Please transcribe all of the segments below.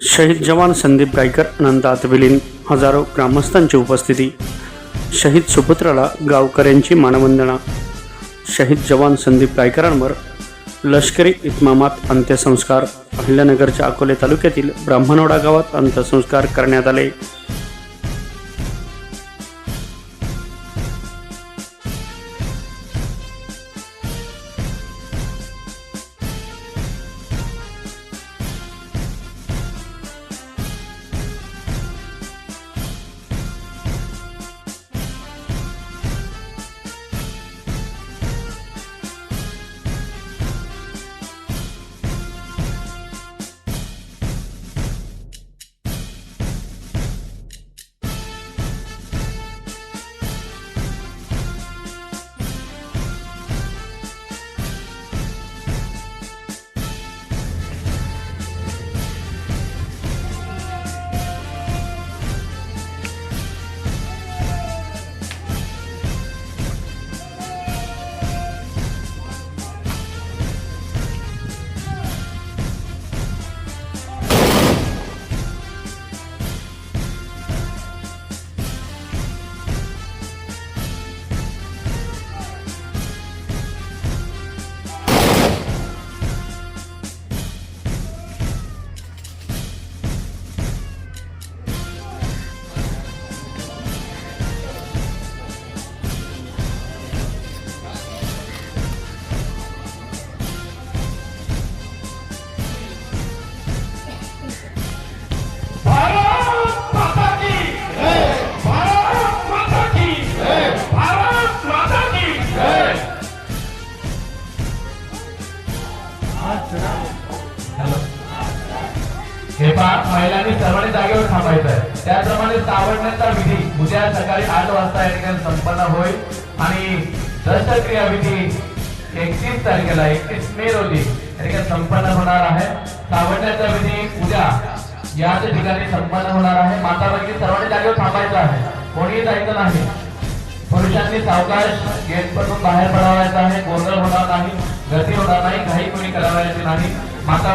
शहीद जवान संदीप गायकर अनंतात विलीन हजारो ग्रामस्थांची उपस्थिती. शहीद सुपुत्राला गावकऱ्यांची मानवंदना. शहीद जवान संदीप गायकरांवर लष्करी इतमामात अंत्यसंस्कार. अहिल्यानगरच्या अकोले तालुक्यातील ब्राह्मणवाडा गावात अंत्यसंस्कार करण्यात आले. हे पहा महिलांनी सर्वांनी जागेवर थांबायचं आहे. त्याप्रमाणे सावडण्याचा विधी उद्या सकाळी आठ वाजता या ठिकाणी संपन्न होईल. आणि दशक्रिया विधी एकतीस तारखेला एकतीस मे रोजी या ठिकाणी संपन्न होणार आहे. सावडण्याचा विधी उद्या याच ठिकाणी संपन्न होणार आहे. माता सर्वांनी जागेवर थांबायचं आहे. कोणीही जायचं नाही. पुरुषांनी सावकाश गेटपासून बाहेर पडावायचं आहे. गोंधळ होणार नाही गती होणार नाही घाई कोणी करावायची नाही. माता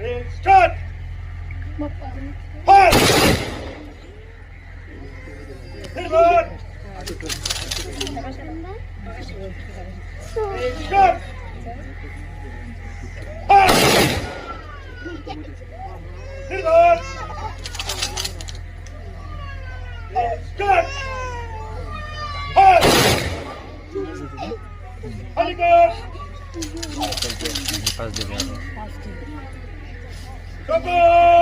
It's cut! Halt! It's cut! It's cut! Acabou!